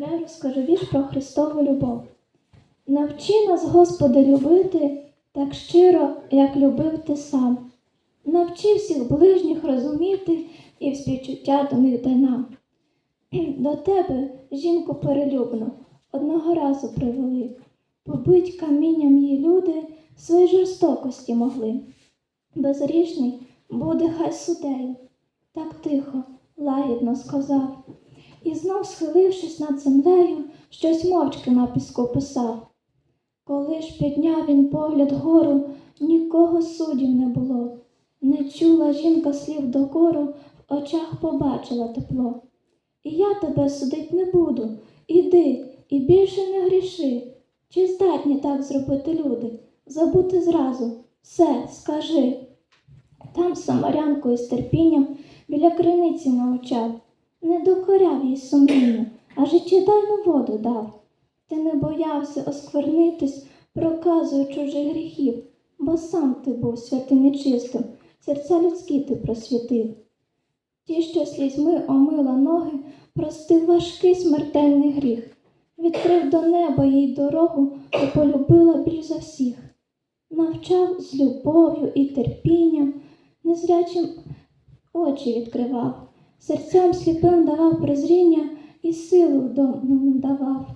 Я розкажу вірш про Христову любов. Навчи нас, Господи, любити так щиро, як любив ти сам. Навчи всіх ближніх розуміти і співчуття до них дай нам. До тебе, жінку перелюбну, одного разу привели. Побить камінням її люди свої жорстокості могли. Безрішний буде хай судею, так тихо, лагідно сказав. І знов, схилившись над землею, щось мовчки на піску писав. Коли ж підняв він погляд гору, нікого суддів не було. Не чула жінка слів докору, в очах побачила тепло. І я тебе судить не буду. Іди і більше не гріши. Чи здатні так зробити люди? Забути зразу, все, скажи. Там самарянкою з терпінням біля криниці навчав, не докоряв їй сумління, а життєдайну воду дав. Ти не боявся осквернитись, проказує чужих гріхів, бо сам ти був святим і чистим, серця людські ти просвітив. Ті, що слізьми омила ноги, простив важкий смертельний гріх, відкрив до неба їй дорогу і полюбила більш за всіх, навчав з любов'ю і терпінням, незрячим очі відкривав, серцям сліпим давав прозріння і силу вдому давав.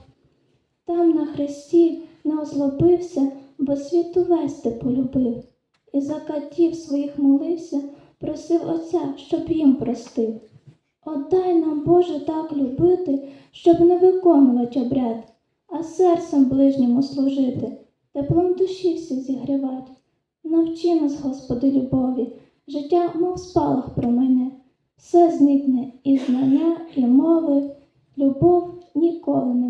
Там на хресті не озлобився, бо світу весь ти полюбив, і за катів своїх молився, просив Отця, щоб їм простив. Отдай нам, Боже, так любити, щоб не виконувати обряд, а серцем ближньому служити, теплом душі всі зігрівать. Навчи нас, Господи, любові, життя, мов спалах промайне, все зникне і знання, і мови, любов ніколи не